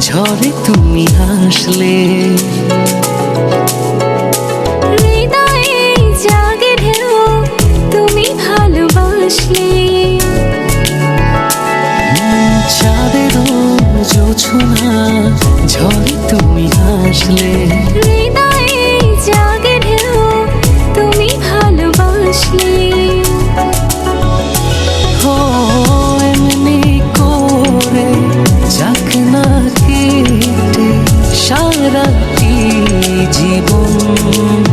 ঝরে হাসলে। হৃদয়ে জাগে ঢেউ তুমি ভালোবাসলে। চাঁদেরও জোছনা ঝরে তুমি হাসলে। সারাটি জীবন।